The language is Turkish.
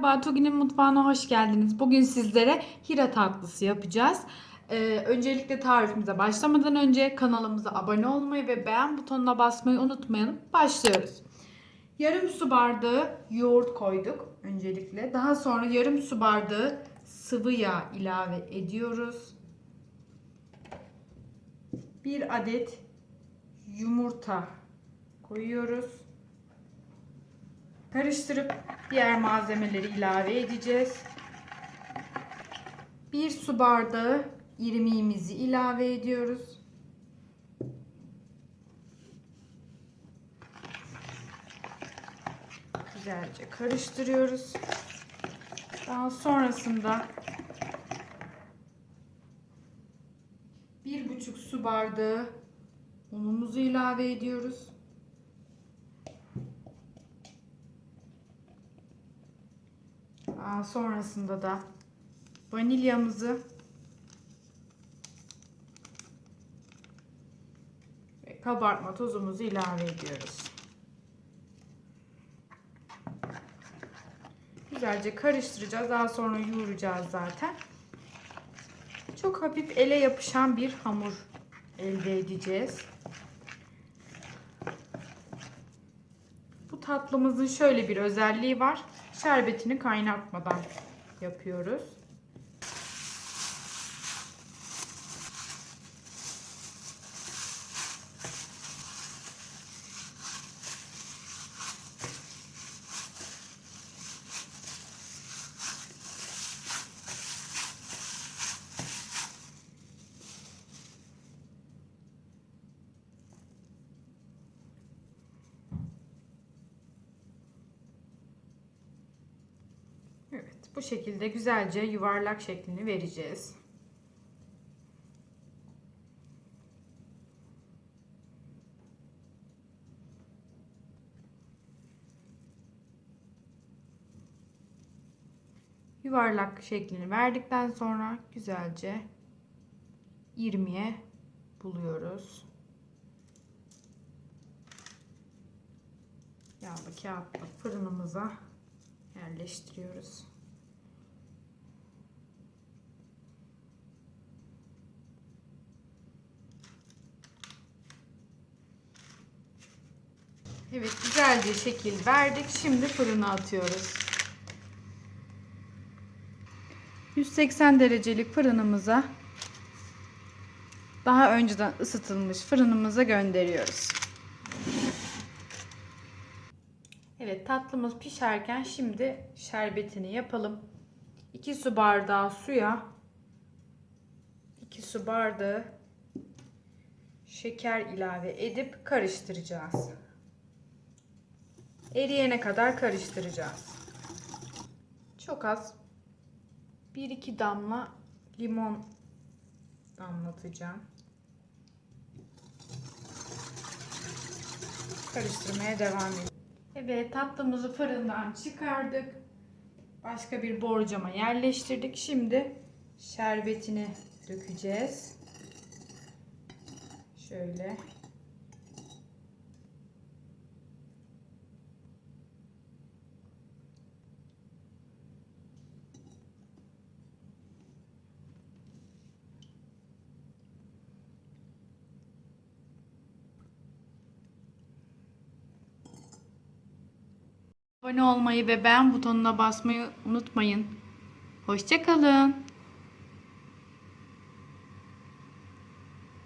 Merhaba, Togi'nin mutfağına hoş geldiniz. Bugün sizlere hira tatlısı yapacağız. Ee, öncelikle tarifimize başlamadan önce kanalımıza abone olmayı ve beğen butonuna basmayı unutmayın. Başlıyoruz. Yarım su bardağı yoğurt koyduk öncelikle. Daha sonra yarım su bardağı sıvı yağ ilave ediyoruz. Bir adet yumurta koyuyoruz. Karıştırıp diğer malzemeleri ilave edeceğiz. Bir su bardağı irmiğimizi ilave ediyoruz. Güzelce karıştırıyoruz. Daha sonrasında bir buçuk su bardağı unumuzu ilave ediyoruz. Sonrasında da vanilyamızı ve kabartma tozumuzu ilave ediyoruz. Güzelce karıştıracağız. Daha sonra yoğuracağız zaten. Çok hafif ele yapışan bir hamur elde edeceğiz. Bu tatlımızın şöyle bir özelliği var. Şerbetini kaynatmadan yapıyoruz. Evet, bu şekilde güzelce yuvarlak şeklini vereceğiz. Yuvarlak şeklini verdikten sonra güzelce irmiye buluyoruz. Yağlı kağıtla fırınımıza yerleştiriyoruz. Evet güzelce şekil verdik. Şimdi fırına atıyoruz. 180 derecelik fırınımıza daha önceden ısıtılmış fırınımıza gönderiyoruz. Evet tatlımız pişerken şimdi şerbetini yapalım. 2 su bardağı suya 2 su bardağı şeker ilave edip karıştıracağız. Eriyene kadar karıştıracağız. Çok az 1-2 damla limon damlatacağım. Karıştırmaya devam edelim. Evet tatlımızı fırından çıkardık. Başka bir borcama yerleştirdik. Şimdi şerbetini dökeceğiz. Şöyle. Abone olmayı ve beğen butonuna basmayı unutmayın. Hoşçakalın.